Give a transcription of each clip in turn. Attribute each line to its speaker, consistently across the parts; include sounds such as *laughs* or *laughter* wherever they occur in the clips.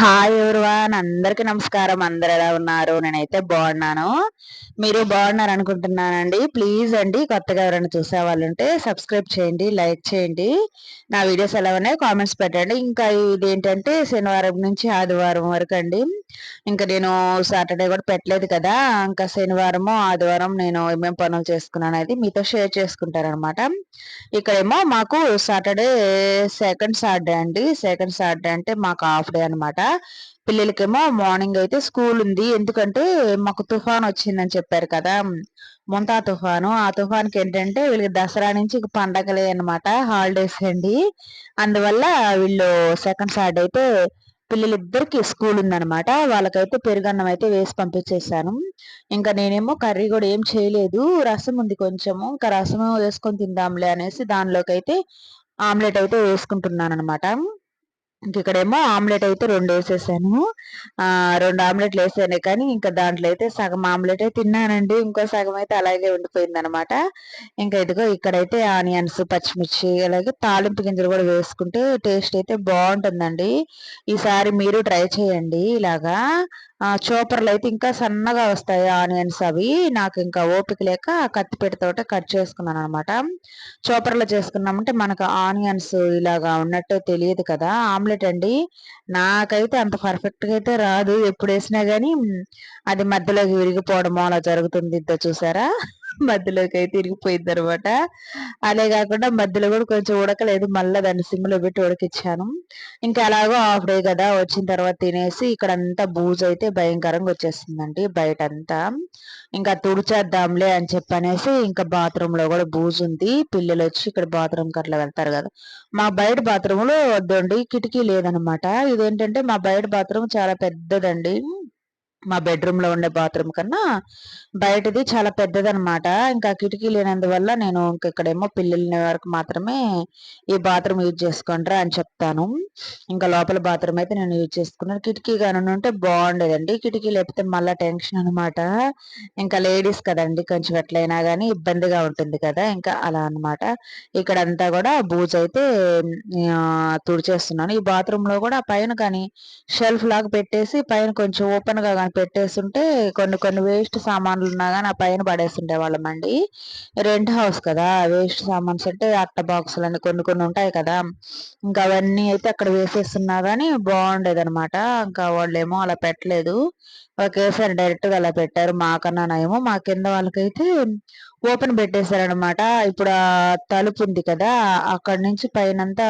Speaker 1: Hi everyone అందరికి నమస్కారం. అందరు ఎలా ఉన్నారు? నేనైతే బాగున్నాను. మీరు బాగున్నారు అనుకుంటున్నానండి. ప్లీజ్ అండి కొత్తగా ఎవరైనా చూసే వాళ్ళు ఉంటే సబ్స్క్రైబ్ చేయండి లైక్ చేయండి. నా వీడియోస్ ఎలా ఉన్నాయి కామెంట్స్ పెట్టండి. ఇంకా ఇదేంటంటే శనివారం నుంచి ఆదివారం వరకు అండి. ఇంకా నేను సాటర్డే కూడా పెట్టలేదు కదా. ఇంకా శనివారము ఆదివారం నేను ఏమేం పనులు చేసుకున్నాను అనేది మీతో షేర్ చేసుకుంటాను అనమాట ఇక్కడేమో మాకు సాటర్డే సెకండ్ సాటర్డే అండి. సెకండ్ సాటర్డే అంటే మాకు హాఫ్ డే అనమాట పిల్లలకేమో మార్నింగ్ అయితే స్కూల్ ఉంది. ఎందుకంటే మాకు తుఫాన్ వచ్చిందని చెప్పారు కదా. ముంతా తుఫాను. ఆ తుఫాన్కి ఏంటంటే వీళ్ళకి దసరా నుంచి పండగలే అనమాట హాలిడేస్ అండి. అందువల్ల వీళ్ళు సెకండ్ సాటర్డే అయితే పిల్లలిద్దరికి స్కూల్ ఉందనమాట వాళ్ళకైతే పెరుగన్నం అయితే వేసి పంపించేసాను ఇంకా నేనేమో కర్రీ కూడా ఏం చేయలేదు. రసం ఉంది కొంచెము. ఇంకా రసం వేసుకొని తిందాంలే అనేసి దానిలోకి అయితే ఆమ్లెట్ అయితే వేసుకుంటున్నాను అనమాట ఇక్కడేమో ఆమ్లెట్ అయితే రెండు వేసేసాను. రెండు ఆమ్లెట్లు వేసాను కానీ ఇంకా దాంట్లో అయితే సగం ఆమ్లెట్ అయితే తిన్నానండి. ఇంకో సగం అయితే అలాగే ఉండిపోయింది అనమాట ఇంకా ఇదిగో ఇక్కడైతే ఆనియన్స్ పచ్చిమిర్చి అలాగే తాలింపు గింజలు కూడా వేసుకుంటే టేస్ట్ అయితే బాగుంటుందండి. ఈసారి మీరు ట్రై చేయండి ఇలాగా. చూపర్లు అయితే ఇంకా సన్నగా వస్తాయి ఆనియన్స్ అవి. నాకు ఇంకా ఓపిక లేక కత్తిపెట్టతోటే కట్ చేసుకున్నాను అనమాట చోపర్లో చేసుకున్నామంటే మనకు ఆనియన్స్ ఇలాగా ఉన్నట్టు తెలియదు కదా. ఆమ్లెట్ అండి. నాకైతే అంత పర్ఫెక్ట్గా అయితే రాదు. ఎప్పుడు వేసినా కానీ అది మధ్యలోకి విరిగిపోవడమో అలా జరుగుతుంది ఇంత చూసారా? మధ్యలోకి అయితే ఇరిగిపోయింది అనమాట అదే కాకుండా మధ్యలో కూడా కొంచెం ఉడకలేదు. మళ్ళీ దాన్ని సిమ్లో పెట్టి ఉడకిచ్చాను. ఇంకా అలాగో హాఫ్ డే కదా వచ్చిన తర్వాత తినేసి ఇక్కడ అంతా బూజు అయితే భయంకరంగా వచ్చేస్తుందండి బయట అంతా ఇంకా తుడిచేద్దాంలే అని చెప్పనేసి ఇంకా బాత్రూమ్లో కూడా బూజు ఉంది. పిల్లలు వచ్చి ఇక్కడ బాత్రూమ్కి అట్లా వెళ్తారు కదా. మా బయట బాత్రూమ్లో వద్దండి. కిటికీ లేదనమాట. ఇదేంటంటే మా బయట బాత్రూమ్ చాలా పెద్దదండి. మా బెడ్రూమ్లో ఉండే బాత్రూమ్ కన్నా బయటది చాలా పెద్దదనమాట ఇంకా కిటికీ లేనందువల్ల నేను ఇంకెక్కడేమో పిల్లల వరకు మాత్రమే ఈ బాత్రూమ్ యూజ్ చేసుకుంటారా అని చెప్తాను. ఇంకా లోపల బాత్రూమ్ అయితే నేను యూజ్ చేసుకున్నాను. కిటికీ కానీ ఉంటే బాగుండేదండి. కిటికీ లేకపోతే మళ్ళీ టెన్షన్ అనమాట ఇంకా లేడీస్ కదండి కొంచెం ఎట్లయినా కానీ ఇబ్బందిగా ఉంటుంది కదా. ఇంకా అలా అనమాట ఇక్కడ అంతా కూడా బూజ్ అయితే తుడిచేస్తున్నాను. ఈ బాత్రూమ్లో కూడా పైన కానీ షెల్ఫ్ లాగా పెట్టేసి పైన కొంచెం ఓపెన్గా కానీ పెట్టేస్తుంటే కొన్ని కొన్ని వేస్ట్ సామాన్లు ఉన్నా కానీ ఆ పైన పడేస్తుంటే వాళ్ళమండి రెంట్ హౌస్ కదా వేస్ట్ సామాన్స్ అంటే అట్ట బాక్సులు అని కొన్ని కొన్ని ఉంటాయి కదా. ఇంకా అవన్నీ అయితే అక్కడ వేసేస్తున్నా కానీ బాగుండేది అనమాట ఇంకా వాళ్ళేమో అలా పెట్టలేదు. ఒకేసారి డైరెక్ట్గా అలా పెట్టారు మాకన్నా ఏమో మా కింద వాళ్ళకైతే ఓపెన్ పెట్టేశారనమాట ఇప్పుడు ఆ తలుపు ఉంది కదా అక్కడ నుంచి పైనంతా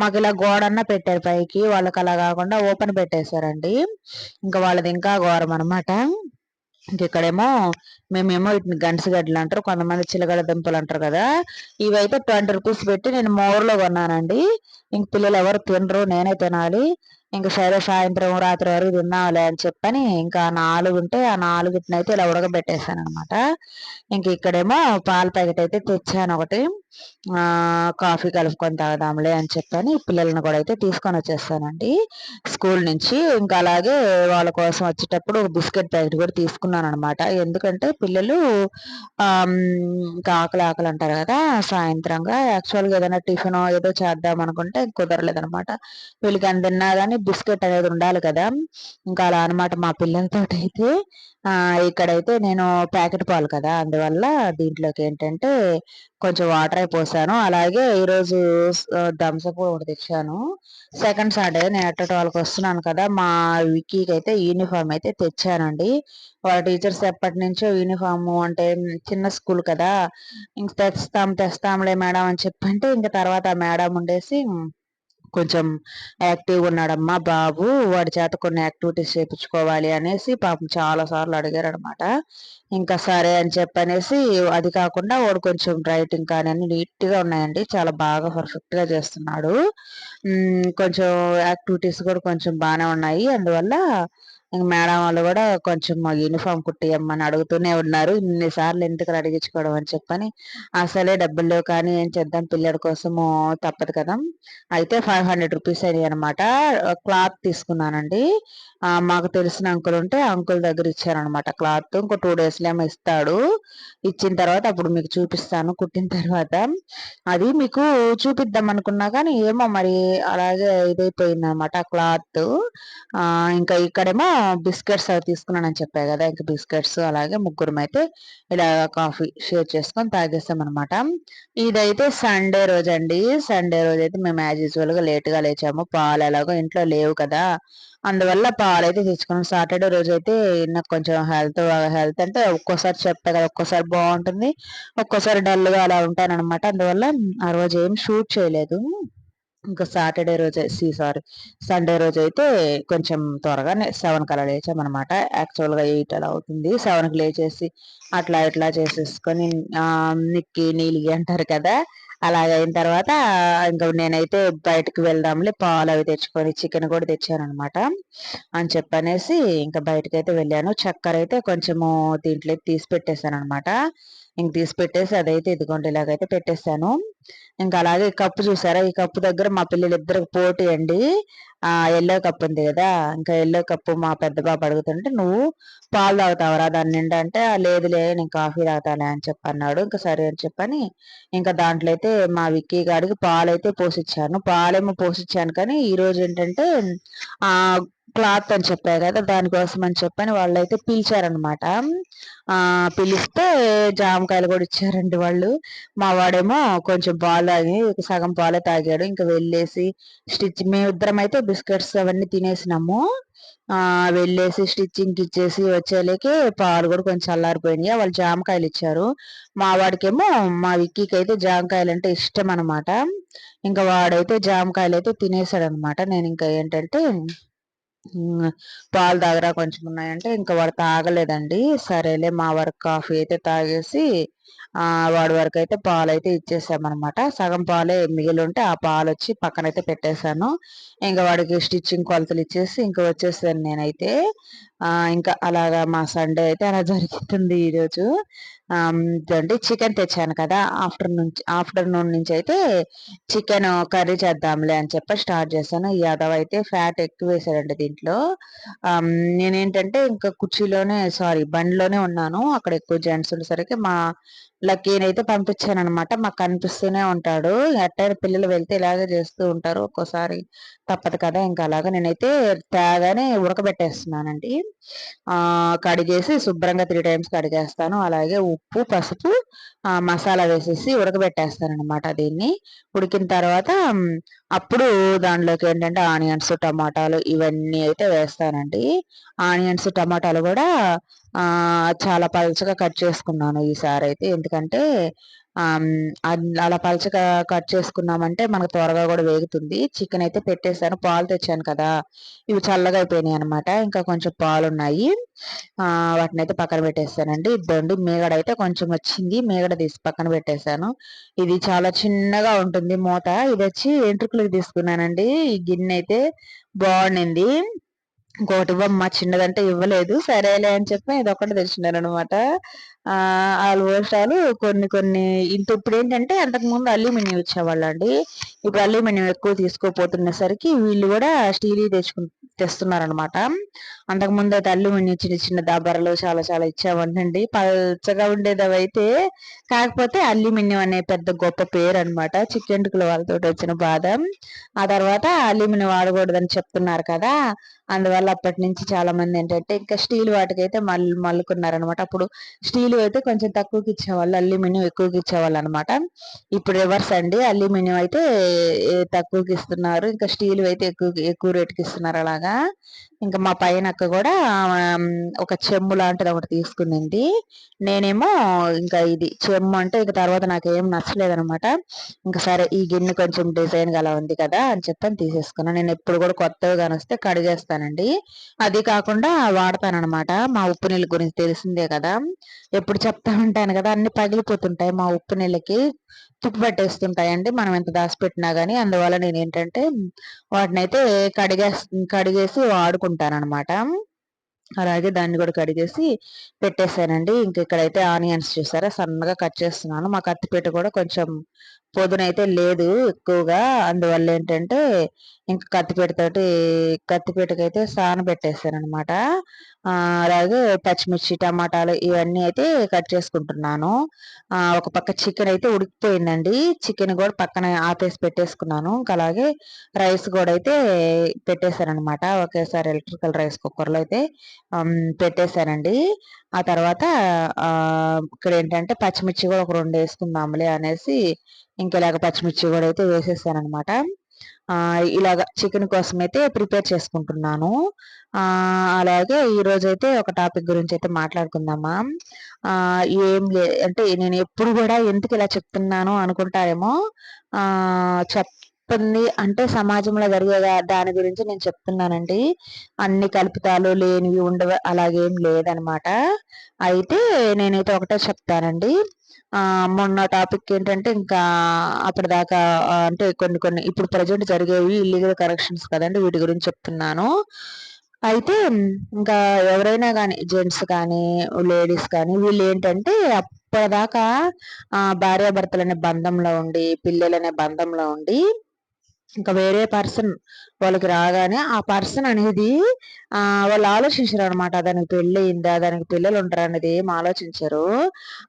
Speaker 1: మాకు ఇలా గోడన్న పెట్టారు పైకి వాళ్ళకి అలా కాకుండా ఓపెన్ పెట్టేశారండి. ఇంకా వాళ్ళది ఇంకా ఘోరం అనమాట ఇక్కడేమో మేమేమో వీటిని గడ్డలు అంటారు కొంతమంది చిలగడ దుంపలు అంటారు కదా. ఇవైతే ట్వంటీ రూపీస్ పెట్టి నేను మోర్లో కొన్నానండి. ఇంక పిల్లలు ఎవరు తినరు నేనే తినాలి. ఇంకా సరే సాయంత్రం రాత్రి వరకు తిన్నాంలే అని చెప్పని ఇంకా నాలుగు ఉంటే ఆ నాలుగుటిని అయితే ఇలా ఉడకబెట్టేసాను అనమాట ఇంక ఇక్కడేమో పాల ప్యాకెట్ అయితే తెచ్చాను ఒకటి. కాఫీ కలుపుకొని తాగదాంలే అని చెప్పని పిల్లలను కూడా అయితే తీసుకొని వచ్చేస్తానండి. స్కూల్ నుంచి ఇంకా అలాగే వాళ్ళ కోసం వచ్చేటప్పుడు ఒక బిస్కెట్ ప్యాకెట్ కూడా తీసుకున్నాను అనమాట ఎందుకంటే పిల్లలు ఇంకా ఆకలి ఆకలి అంటారు కదా సాయంత్రంగా యాక్చువల్గా ఏదైనా టిఫిన్ ఏదో చేద్దాం అనుకుంటే కుదరలేదు అనమాట వీళ్ళకి అందిన్నా కానీ బిస్కెట్ అనేది ఉండాలి కదా. ఇంకా అలా అనమాట మా పిల్లలతో అయితే ఇక్కడైతే నేను ప్యాకెట్ పాలు కదా. అందువల్ల దీంట్లోకి ఏంటంటే కొంచెం వాటర్ అయిపోసాను అలాగే ఈరోజు థమ్స్అప్ ఒకటి తెచ్చాను. సెకండ్ సాటర్డే నేను ఎట్టటి వాళ్ళకి వస్తున్నాను కదా. మా విక్కీకి అయితే యూనిఫామ్ అయితే తెచ్చానండి. వాళ్ళ టీచర్స్ ఎప్పటి నుంచో యూనిఫాము అంటే చిన్న స్కూల్ కదా. ఇంక తెస్తాం తెస్తాంలే మేడం అని చెప్పంటే ఇంక తర్వాత మేడం ఉండేసి కొంచెం యాక్టివ్గా ఉన్నాడమ్మా బాబు. వాడి చేత కొన్ని యాక్టివిటీస్ చేయించుకోవాలి అనేసి పాపం చాలా సార్లు అడిగారు అనమాట ఇంకా సరే అని చెప్పనేసి అది కాకుండా వాడు కొంచెం రైటింగ్ కానీ అన్ని నీట్గా ఉన్నాయండి. చాలా బాగా పర్ఫెక్ట్గా చేస్తున్నాడు. కొంచెం యాక్టివిటీస్ కూడా కొంచెం బాగానే ఉన్నాయి. అందువల్ల మేడం వాళ్ళు కూడా కొంచెం యూనిఫామ్ కుట్టియమ్మని అడుగుతూనే ఉన్నారు. ఇన్నిసార్లు ఎందుకు అడిగించుకోవడం అని చెప్పని అసలే డబ్బులు లేవు కానీ ఏం చేద్దాం? పిల్లడి కోసము తప్పదు కదా. అయితే ఫైవ్ హండ్రెడ్ రూపీస్ అయ్యాయి అనమాట క్లాత్ తీసుకున్నానండి. మాకు తెలిసిన అంకుల్ ఉంటే అంకుల్ దగ్గర ఇచ్చారనమాట క్లాత్. ఇంకో టూ డేస్లో ఏమో ఇస్తాడు. ఇచ్చిన తర్వాత అప్పుడు మీకు చూపిస్తాను. కుట్టిన తర్వాత అది మీకు చూపిద్దాం అనుకున్నా కానీ ఏమో మరి అలాగే ఇదైపోయింది అనమాట క్లాత్. ఇంకా ఇక్కడేమో బిస్కెట్స్ అవి తీసుకున్నానని చెప్పాయి కదా ఇంకా బిస్కెట్స్ అలాగే ముగ్గురం అయితే ఇలా కాఫీ షేర్ చేసుకొని తాగేస్తాం అనమాట ఇదైతే సండే రోజు అండి సండే రోజు అయితే మేము యాజ్ యూజువల్గా లేట్గా లేచాము. పాలు ఎలాగో ఇంట్లో లేవు కదా. అందువల్ల పాలు అయితే తెచ్చుకున్నాం. సాటర్డే రోజు అయితే నాకు కొంచెం హెల్త్ హెల్త్ అంటే ఒక్కోసారి చెప్తా కదా ఒక్కోసారి బాగుంటుంది ఒక్కోసారి డల్గా అలా ఉంటాను అనమాట అందువల్ల ఆ రోజు ఏం షూట్ చేయలేదు. ఇంకా సాటర్డే రోజు సీ సారీ సండే రోజు అయితే కొంచెం త్వరగానే సెవెన్ కలా లేచామన్నమాట. యాక్చువల్గా ఎయిట్ అలా అవుతుంది. సెవెన్కి లేచేసి అట్లా ఇట్లా చేసేసుకొని నిక్కి నీలిగి అంటారు కదా అలాగైన తర్వాత ఇంకా నేనైతే బయటకు వెళ్దాంలే పాలు అవి తెచ్చుకొని చికెన్ కూడా తెచ్చాను అనమాట అని చెప్పనేసి ఇంకా బయటకైతే వెళ్ళాను. చక్కెర అయితే కొంచెము దీంట్లో తీసి పెట్టేశాను అనమాట ఇంక తీసి పెట్టేసి అదైతే ఇదిగోండి ఇలాగైతే పెట్టేశాను ఇంకా అలాగే కప్పు చూసారా? ఈ కప్పు దగ్గర మా పిల్లలు ఇద్దరు పోటీ అండి. ఆ ఎల్లో కప్పు ఉంది కదా? ఇంకా ఎల్లో కప్పు మా పెద్ద బాబు అడుగుతుంటే నువ్వు పాలు తాగుతావరా? దాని నిండా అంటే లేదులే నేను కాఫీ తాగుతానే అని చెప్పి అన్నాడు. ఇంకా సరే అని చెప్పని ఇంకా దాంట్లో అయితే మా విక్కీ గారికి పాలు అయితే పోసిచ్చాను. పాలేమో పోసిచ్చాను కానీ ఈ రోజు ఏంటంటే ఆ క్లాత్ అని చెప్పారు కదా దానికోసం అని చెప్పని అయితే పిలిచారనమాట ఆ పిలిస్తే జామకాయలు కూడా ఇచ్చారండి వాళ్ళు. మా వాడేమో కొంచెం పాలు తాగి సగం పాలే తాగాడు. ఇంకా వెళ్ళేసి స్టిచ్ మేమిద్దరం అయితే బిస్కెట్స్ అవన్నీ తినేసినాము. ఆ వెళ్ళేసి స్టిచ్చింగ్ ఇచ్చేసి వచ్చేలేకే పాలు కూడా కొంచెం చల్లారిపోయినాయి. వాళ్ళు జామకాయలు ఇచ్చారు. మా వాడికేమో మా విక్కీకి అయితే జామకాయలు అంటే ఇష్టం అనమాట ఇంకా వాడైతే జామకాయలు అయితే తినేసాడు అనమాట నేను ఇంకా ఏంటంటే పాలు తాగరా కొంచెం ఉన్నాయంటే ఇంకా వాడు తాగలేదండి. సరేలే మా వరకు కాఫీ అయితే తాగేసి ఆ వాడి వరకు అయితే పాలు అయితే ఇచ్చేసామన్నమాట. సగం పాలే మిగిలి ఉంటే ఆ పాలు వచ్చి పక్కన అయితే పెట్టేశాను. ఇంకా వాడికి స్టిచ్చింగ్ కొలతలు ఇచ్చేసి ఇంకా వచ్చేసాను నేనైతే. ఇంకా అలాగా మా సండే అయితే అలా *laughs* జరుగుతుంది ఈరోజు అంటే చికెన్ తెచ్చాను కదా ఆఫ్టర్నూన్ ఆఫ్టర్నూన్ నుంచి అయితే చికెన్ కర్రీ చేద్దాంలే అని చెప్పి స్టార్ట్ చేశాను. యాదవ్ అయితే ఫ్యాట్ ఎక్కువ వేసాడండి దీంట్లో. నేనేంటంటే ఇంకా కుర్చీలోనే సారీ బండిలోనే ఉన్నాను. అక్కడ ఎక్కువ జెంట్స్ ఉండేసరికి మా లక్కీని అయితే పంపించాను అనమాట మాకు కనిపిస్తూనే ఉంటాడు. ఎట్టైన పిల్లలు వెళ్తే ఇలాగే చేస్తూ ఉంటారు. ఒక్కోసారి తప్పదు కదా ఇంకా అలాగా నేనైతే తేగానే ఉడకబెట్టేస్తున్నానండి. ఆ కడిగేసి శుభ్రంగా త్రీ టైమ్స్ కడిగేస్తాను. అలాగే ఉప్పు పసుపు మసాలా వేసేసి ఉడకబెట్టేస్తారనమాట దీన్ని. ఉడికిన తర్వాత అప్పుడు దానిలోకి ఏంటంటే ఆనియన్స్ టమాటాలు ఇవన్నీ అయితే వేస్తానండి. ఆనియన్స్ టమాటాలు కూడా చాలా పలుచగా కట్ చేసుకున్నాను ఈసారి అయితే. ఎందుకంటే అలా పలచగా కట్ చేసుకున్నామంటే మనకు త్వరగా కూడా వేగుతుంది. చికెన్ అయితే పెట్టేశాను పాలు తెచ్చాను కదా. ఇవి చల్లగా అయిపోయినాయి అనమాట ఇంకా కొంచెం పాలు ఉన్నాయి వాటిని అయితే పక్కన పెట్టేస్తానండి. ఇద్దండి మేగడ అయితే కొంచెం వచ్చింది మేగడ తీసి పక్కన పెట్టేశాను. ఇది చాలా చిన్నగా ఉంటుంది మూత. ఇది వచ్చి ఎంట్రుకులకు తీసుకున్నానండి. ఈ గిన్నె అయితే బాగుండింది. ఇంకోటి ఇవ్వమ్మా చిన్నదంటే ఇవ్వలేదు. సరేలే అని చెప్పి ఇది ఒకటి తెచ్చినారనమాట అనమాట కొన్ని కొన్ని ఇంత ఇప్పుడు ఏంటంటే అంతకుముందు అల్యూమినియం ఇచ్చేవాళ్ళు అండి ఇప్పుడు అల్యూమినియం ఎక్కువ తీసుకోపోతున్నసరికి వీళ్ళు కూడా స్టీల్ తెచ్చుకు తెస్తున్నారనమాట అంతకుముందు అయితే అల్యూమినియం చిన్న చిన్న దాబరలు చాలా చాలా ఇచ్చామంటండి పచ్చగా ఉండేది అయితే కాకపోతే అల్యూమినియం అనే పెద్ద గొప్ప పేరు అనమాట చిక్కెంటుకుల వాళ్ళతో వచ్చిన బాధ. ఆ తర్వాత అల్యూమినియం వాడకూడదని చెప్తున్నారు కదా. అందువల్ల అప్పటి నుంచి చాలా మంది ఏంటంటే ఇంకా స్టీల్ వాటికైతే మల్ మల్లుకున్నారనమాట అప్పుడు స్టీల్ అయితే కొంచెం తక్కువకి ఇచ్చేవాళ్ళు అల్యూమినియం ఎక్కువకి ఇచ్చేవాళ్ళు అనమాట ఇప్పుడు రివర్స్ అండి అల్యూమినియం అయితే తక్కువకి ఇస్తున్నారు ఇంకా స్టీల్ అయితే ఎక్కువ ఎక్కువ రేటుకి ఇస్తున్నారు అలాగా. ఇంకా మా పైన అక్క కూడా ఒక చెమ్ము లాంటిది ఒకటి తీసుకుంది నేనేమో ఇంకా ఇది చెమ్ము అంటే ఇక తర్వాత నాకు ఏం నచ్చలేదు అనమాట ఇంకా సరే ఈ గిన్నె కొంచెం డిజైన్ అలా ఉంది కదా అని చెప్పని తీసేసుకున్నాను నేను ఎప్పుడు కూడా కొత్తవి కానిస్తే కడిగేస్తానండి. అది కాకుండా వాడతానమాట మా ఉప్పు నీళ్ళ గురించి తెలిసిందే కదా. ఎప్పుడు చెప్తా ఉంటాను కదా అన్ని పగిలిపోతుంటాయి మా ఉప్పు నీళ్ళకి. తుప్పు పట్టేస్తుంటాయండి మనం ఎంత దాచిపెట్టినా కానీ అందువల్ల నేను ఏంటంటే వాటిని అయితే కడిగే కడిగేసి వాడుకుంటాను అనమాట అలాగే దాన్ని కూడా కడిగేసి పెట్టేశానండి. ఇంక ఇక్కడైతే ఆనియన్స్ చూసారా సన్నగా కట్ చేస్తున్నాను. మా కత్తిపీట కూడా కొంచెం పొదునైతే లేదు ఎక్కువగా. అందువల్ల ఏంటంటే ఇంకా కత్తిపీటతోటి కత్తిపీటకైతే సాన పెట్టేసాను అనమాట అలాగే పచ్చిమిర్చి టమాటాలు ఇవన్నీ అయితే కట్ చేసుకుంటున్నాను. ఒక పక్క చికెన్ అయితే ఉడికిపోయిందండి. చికెన్ కూడా పక్కన ఆపేసి పెట్టేసుకున్నాను. ఇంకా అలాగే రైస్ కూడా అయితే పెట్టేశానమాట ఒకేసారి ఎలక్ట్రికల్ రైస్ కుక్కర్లో అయితే పెట్టేశానండి. ఆ తర్వాత ఇక్కడ ఏంటంటే పచ్చిమిర్చి కూడా ఒక రెండు వేసుకుందాంలే అనేసి ఇంకెలాగ పచ్చిమిర్చి కూడా అయితే వేసేసానమాట ఇలాగ చికెన్ కోసం అయితే ప్రిపేర్ చేసుకుంటున్నాను. అలాగే ఈరోజు అయితే ఒక టాపిక్ గురించి అయితే మాట్లాడుకుందామా ఏం లే అంటే నేను ఎప్పుడు కూడా ఎందుకు ఇలా చెప్తున్నాను అనుకుంటారేమో? చెప్ చెప్తుంది. అంటే సమాజంలో జరిగే దాని గురించి నేను చెప్తున్నానండి. అన్ని కల్పితాలు లేనివి ఉండవు అలాగేం లేదనమాట. అయితే నేనైతే ఒకటే చెప్తానండి. మొన్న టాపిక్ ఏంటంటే ఇంకా అప్పటిదాకా అంటే కొన్ని కొన్ని ఇప్పుడు ప్రజెంట్ జరిగేవి ఇల్లీగల్ కరెక్షన్స్ కదండి వీటి గురించి చెప్తున్నాను. అయితే ఇంకా ఎవరైనా కానీ జెంట్స్ కానీ లేడీస్ కానీ వీళ్ళు ఏంటంటే అప్పటిదాకా భార్యాభర్తలనే బంధంలో ఉండి పిల్లలనే బంధంలో ఉండి ఇంకా వేరే పర్సన్ వాళ్ళకి రాగానే ఆ పర్సన్ అనేది ఆ వాళ్ళు ఆలోచించరు అనమాట దానికి పెళ్ళి అయిందా? దానికి పిల్లలు ఉంటారు? అనేది ఏం ఆలోచించరు.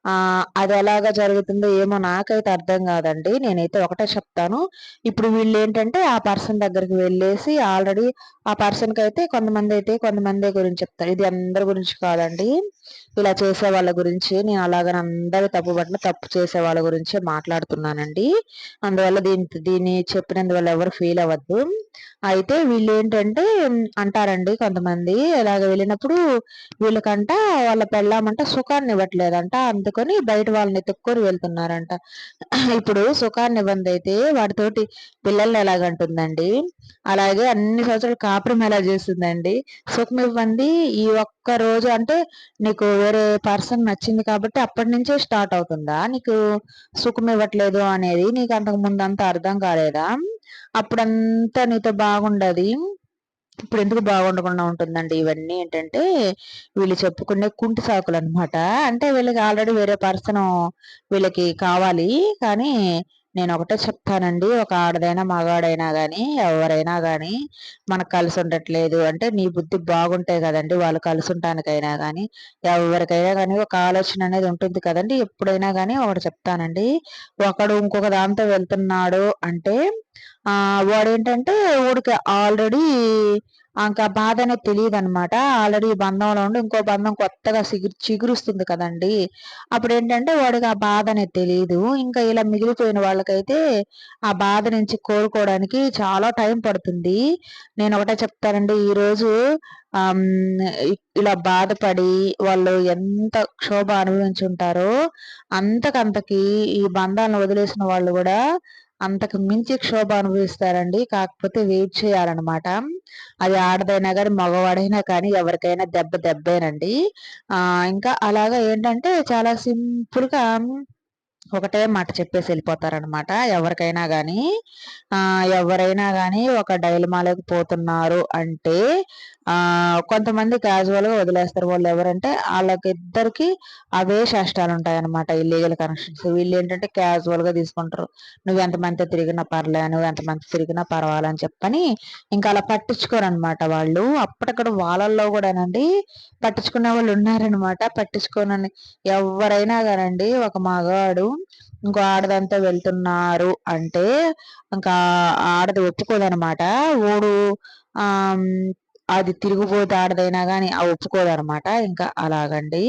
Speaker 1: ఆ అది ఎలాగా జరుగుతుందో ఏమో నాకైతే అర్థం కాదండి. నేనైతే ఒకటే చెప్తాను. ఇప్పుడు వీళ్ళు ఏంటంటే ఆ పర్సన్ దగ్గరికి వెళ్ళేసి ఆల్రెడీ ఆ పర్సన్కి అయితే కొంతమంది అయితే కొంతమంది గురించి చెప్తారు. ఇది అందరి గురించి కాదండి. ఇలా చేసే వాళ్ళ గురించి నేను అలాగని అందరి తప్పు పట్టిన తప్పు చేసే వాళ్ళ గురించే మాట్లాడుతున్నానండి. అందువల్ల దీని దీన్ని చెప్పినందువల్ల ఎవరు ఫీల్ అవ్వద్దు. అయితే వీళ్ళు ఏంటంటే అంటారండి కొంతమంది ఇలాగ వెళ్ళినప్పుడు వీళ్ళకంట వాళ్ళ పెళ్ళామంట సుఖాన్ని ఇవ్వట్లేదంట అందుకని బయట వాళ్ళని ఎత్తుక్కొని వెళ్తున్నారంట. ఇప్పుడు సుఖాన్ని ఇవ్వంది అయితే వాటితోటి పిల్లల్ని ఎలాగంటుందండి? అలాగే అన్ని సంవత్సరాలు కాపురం ఎలా చేస్తుందండి? సుఖం ఇవ్వండి ఈ ఒక్క రోజు అంటే నీకు వేరే పర్సన్ నచ్చింది కాబట్టి అప్పటి నుంచే స్టార్ట్ అవుతుందా? నీకు సుఖం ఇవ్వట్లేదు అనేది నీకు అంతకు ముందు అంత అర్థం కాలేదా? అప్పుడంతా నీతో బాగుండదు. ఇప్పుడు ఎందుకు బాగుండకుండా ఉంటుందండి ఇవన్నీ ఏంటంటే వీళ్ళు చెప్పుకునే కుంటి సాకులు అనమాట అంటే వీళ్ళకి ఆల్రెడీ వేరే పర్సన్ వీళ్ళకి కావాలి. కానీ నేను ఒకటే చెప్తానండి ఒక ఆడదైనా మగాడైనా కానీ ఎవరైనా కానీ మనకు కలిసి ఉండట్లేదు. అంటే నీ బుద్ధి బాగుంటే కదండి వాళ్ళు కలిసి ఉండటానికైనా కానీ ఎవరికైనా కానీ ఒక ఆలోచన అనేది ఉంటుంది కదండి. ఎప్పుడైనా కానీ ఒకటి చెప్తానండి ఒకడు ఇంకొక దాంతో వెళ్తున్నాడు అంటే వాడేంటంటే వాడికి ఆల్రెడీ ఇంకా బాధ అనేది తెలియదు అనమాట ఆల్రెడీ బంధంలో ఉండి ఇంకో బంధం కొత్తగా చిగురు చిగురుస్తుంది కదండి. అప్పుడు ఏంటంటే వాడికి ఆ బాధ అనేది తెలియదు ఇంకా ఇలా మిగిలిపోయిన వాళ్ళకైతే ఆ బాధ నుంచి కోరుకోవడానికి చాలా టైం పడుతుంది. నేను ఒకటే చెప్తానండి. ఈరోజు ఇలా బాధపడి వాళ్ళు ఎంత క్షోభ అనుభవించి ఉంటారో అంతకంతకి ఈ బంధాలను వదిలేసిన వాళ్ళు కూడా అంతకు మించి క్షోభ అనుభవిస్తారండి. కాకపోతే వెయిట్ చేయాలన్నమాట. అది ఆడదైనా కానీ మగవాడైనా కానీ ఎవరికైనా దెబ్బ దెబ్బేనండి. ఆ ఇంకా అలాగా ఏంటంటే చాలా సింపుల్గా ఒకటే మాట చెప్పేసి వెళ్ళిపోతారనమాట ఎవరికైనా కానీ ఎవరైనా కానీ ఒక డైలమాలోకి పోతున్నారు అంటే కొంతమంది క్యాజువల్గా వదిలేస్తారు వాళ్ళు ఎవరంటే వాళ్ళకి ఇద్దరికి అవే శాస్త్రాలు ఉంటాయి అనమాట ఇల్లీగల్ కనెక్షన్స్ వీళ్ళు ఏంటంటే క్యాజువల్గా తీసుకుంటారు. నువ్వు ఎంతమంది తిరిగినా పర్లే నువ్వు ఎంతమంది తిరిగినా పర్వాలని చెప్పని ఇంకా అలా పట్టించుకోరు అనమాట వాళ్ళు. అప్పటికక్కడ వాళ్ళల్లో కూడానండి పట్టించుకునే వాళ్ళు ఉన్నారనమాట పట్టించుకోనని ఎవరైనా కానండి ఒక మగాడు ఇంకో ఆడదంతా వెళ్తున్నారు అంటే ఇంకా ఆడది ఒప్పుకోదనమాట ఓడు ఆ అది తిరిగిపోతే ఆడదైనా కానీ ఆ ఒప్పుకోదనమాట ఇంకా అలాగండి.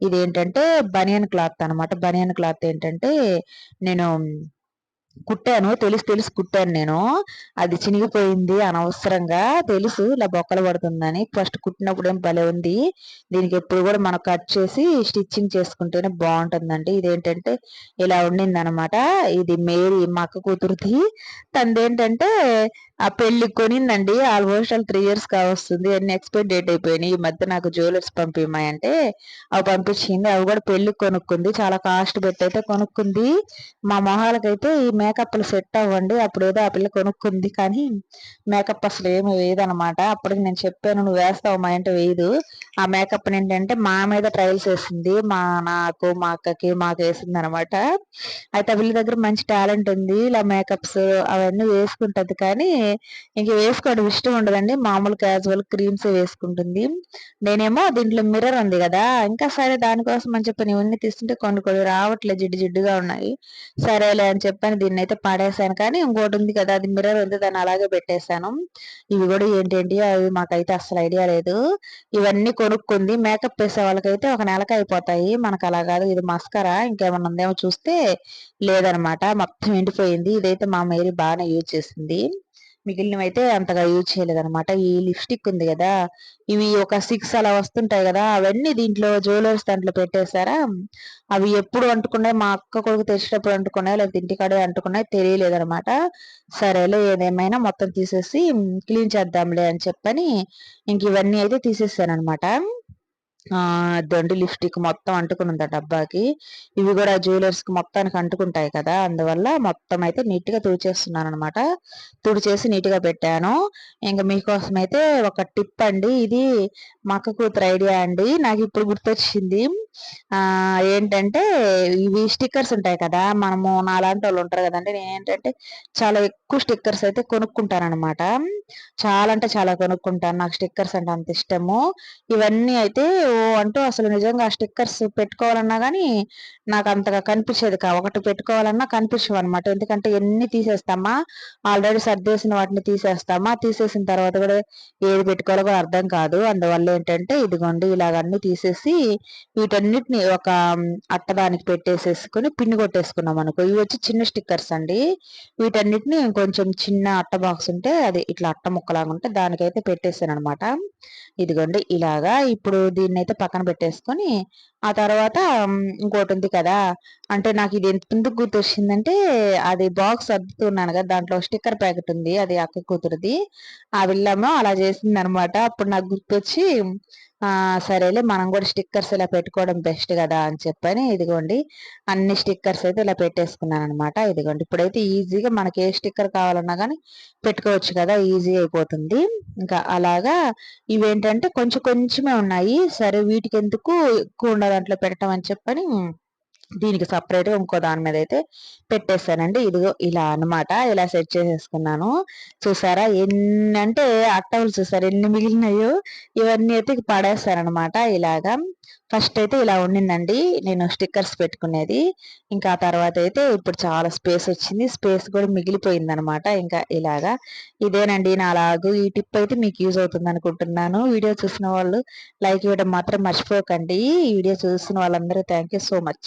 Speaker 1: ఇదేంటంటే బనియన్ క్లాత్ అనమాట బనియన్ క్లాత్ ఏంటంటే నేను కుట్టాను. తెలుసు తెలుసు కుట్టాను నేను. అది చినిగిపోయింది అనవసరంగా. తెలుసు ఇలా బొక్కలు పడుతుందని. ఫస్ట్ కుట్టినప్పుడు ఏం భలే ఉంది. దీనికి ఎప్పుడు కూడా మనం కట్ చేసి స్టిచ్చింగ్ చేసుకుంటేనే బాగుంటుందండి. ఇదేంటంటే ఇలా ఉండింది అనమాట ఇది మేరీ మా అక్క కూతురుది. తనదేంటంటే ఆ పెళ్ళి కొనిందండి. ఆల్మోస్ట్ ఆల్ త్రీ ఇయర్స్ కావస్తుంది అన్ని ఎక్స్పైర్ డేట్ అయిపోయినాయి ఈ మధ్య నాకు జ్యువెలర్స్ పంపించమాయంటే అవి పంపించింది. అవి కూడా పెళ్ళి కొనుక్కుంది. చాలా కాస్ట్ పెట్టి అయితే కొనుక్కుంది. మా మొహాలకైతే ఈ మేకప్లు సెట్ అవ్వండి. అప్పుడు ఏదో ఆ పిల్ల కొనుక్కుంది. కానీ మేకప్ అసలు ఏమి వేయదనమాట అప్పటికి నేను చెప్పాను నువ్వు వేస్తావు? మా అంటే వేయదు. ఆ మేకప్ ఏంటంటే మా మీద ట్రయల్స్ వేసింది. మా నాకు మా అక్కకి మాకు వేసింది అనమాట అయితే వీళ్ళ దగ్గర మంచి టాలెంట్ ఉంది. ఇలా మేకప్స్ అవన్నీ వేసుకుంటది. కానీ ఇంక వేసుకోవడం ఇష్టం ఉండదండి. మామూలు క్యాజువల్ క్రీమ్స్ వేసుకుంటుంది. నేనేమో దీంట్లో మిర్రర్ ఉంది కదా ఇంకా సరే దానికోసం అని చెప్పి ఇవన్నీ తీసుకుంటే కొన్ని కొన్ని రావట్లే జిడ్డు జిడ్డుగా ఉన్నాయి. సరేలే అని చెప్పని దీన్ని అయితే పడేశాను కానీ ఇంకోటి ఉంది కదా అది మిర్రర్ ఉంది దాన్ని అలాగే పెట్టేశాను. ఇవి కూడా ఏంటేంటి అవి మాకైతే అసలు ఐడియా లేదు. ఇవన్నీ కొనుక్కుంది మేకప్ వేసే వాళ్ళకైతే ఒక నెలకి అయిపోతాయి. మనకు అలా కాదు ఇది మస్కరా ఇంకేమన్నా ఉందేమో చూస్తే లేదనమాట. మొత్తం ఎండిపోయింది. ఇదైతే మా మేరీ బాగానే యూజ్ చేసింది. మిగిలినవి అయితే అంతగా యూజ్ చేయలేదన్నమాట. ఈ లిప్స్టిక్ ఉంది కదా ఇవి ఒక సిక్స్ అలా వస్తుంటాయి కదా అవన్నీ దీంట్లో జ్యువెలర్స్ దాంట్లో పెట్టేశారా? అవి ఎప్పుడు అంటుకున్నాయి? మా అక్క కొడుకు తెచ్చేటప్పుడు అంటుకున్నాయి? లేకపోతే ఇంటికాడే అంటుకున్నాయి? తెలియలేదనమాట సరేలే ఏదేమైనా మొత్తం తీసేసి క్లీన్ చేద్దాంలే అని చెప్పని ఇంక ఇవన్నీ అయితే తీసేసాను అనమాట దొండి లిప్స్టిక్ మొత్తం అంటుకుని ఉంది డబ్బాకి. ఇవి కూడా జ్యువెలర్స్కి మొత్తానికి అంటుకుంటాయి కదా అందువల్ల మొత్తం అయితే నీట్గా తుడిచేస్తున్నాను అనమాట తుడిచేసి నీట్గా పెట్టాను. ఇంకా మీకోసం అయితే ఒక టిప్ అండి. ఇది మా అక్క కూతురు ఐడియా అండి. నాకు ఇప్పుడు గుర్తొచ్చింది. ఆ ఏంటంటే ఇవి స్టిక్కర్స్ ఉంటాయి కదా మనము నాలాంటి వాళ్ళు ఉంటారు కదండి. నేను ఏంటంటే చాలా ఎక్కువ స్టిక్కర్స్ అయితే కొనుక్కుంటాను అనమాట చాలా అంటే చాలా కొనుక్కుంటాను. నాకు స్టిక్కర్స్ అంటే అంత ఇష్టము. ఇవన్నీ అయితే ఓ అంటూ అసలు నిజంగా ఆ స్టిక్కర్స్ పెట్టుకోవాలన్నా కానీ నాకు అంతగా కనిపించేది కా ఒకటి పెట్టుకోవాలన్నా కనిపించవు అనమాట ఎందుకంటే ఎన్ని తీసేస్తామా? ఆల్రెడీ సర్దేసిన వాటిని తీసేస్తామా? తీసేసిన తర్వాత కూడా ఏది పెట్టుకోవాలో కూడా అర్థం కాదు. అందువల్ల ఏంటంటే ఇదిగోండి ఇలాగన్నీ తీసేసి వీటన్నిటిని ఒక అట్టదానికి పెట్టేసేసుకుని పిన్ని కొట్టేసుకున్నాం అనుకో. ఇవి వచ్చి చిన్న స్టిక్కర్స్ అండి. వీటన్నిటిని కొంచెం చిన్న అట్ట బాక్స్ ఉంటే అది ఇట్లా అట్ట ముక్కలాగా ఉంటే దానికైతే పెట్టేసాను అనమాట ఇదిగోండి ఇలాగా ఇప్పుడు దీన్ని అయితే పక్కన పెట్టేసుకొని ఆ తర్వాత ఇంకోటి ఉంది కదా. అంటే నాకు ఇది ఎందుకు గుర్తొచ్చిందంటే అది బాక్స్ అద్దుతున్నాను కదా దాంట్లో స్టిక్కర్ ప్యాకెట్ ఉంది అది అక్క కూతురుది. ఆ వెళ్ళాము అలా చేసింది అనమాట అప్పుడు నాకు గుర్తొచ్చి సరేలే మనం కూడా స్టిక్కర్స్ ఇలా పెట్టుకోవడం బెస్ట్ కదా అని చెప్పని ఇదిగోండి అన్ని స్టిక్కర్స్ అయితే ఇలా పెట్టేసుకున్నాను అనమాట ఇదిగోండి ఇప్పుడైతే ఈజీగా మనకి ఏ స్టిక్కర్ కావాలన్నా కానీ పెట్టుకోవచ్చు కదా ఈజీ అయిపోతుంది. ఇంకా అలాగా ఇవేంటంటే కొంచెం కొంచెమే ఉన్నాయి. సరే వీటికి ఎందుకు ఎక్కువ ఉన్న దాంట్లో పెట్టడం అని చెప్పని దీనికి సపరేట్గా ఇంకో దాని మీద అయితే పెట్టేస్తానండి. ఇదిగో ఇలా అనమాట ఇలా సెట్ చేసేసుకున్నాను. చూసారా ఎన్ని అంటే అట్టవులు చూసారా ఎన్ని మిగిలినాయో? ఇవన్నీ అయితే పడేస్తారనమాట ఇలాగా. ఫస్ట్ అయితే ఇలా ఉండిందండి. నేను స్టిక్కర్స్ పెట్టుకునేది. ఇంకా తర్వాత అయితే ఇప్పుడు చాలా స్పేస్ వచ్చింది. స్పేస్ కూడా మిగిలిపోయింది అనమాట ఇంకా ఇలాగా. ఇదేనండి నా లాగు ఈ టిప్ అయితే మీకు యూజ్ అవుతుంది అనుకుంటున్నాను. వీడియో చూసిన వాళ్ళు లైక్ ఇవ్వడం మాత్రం మర్చిపోకండి. ఈ వీడియో చూసిన వాళ్ళందరూ థ్యాంక్ సో మచ్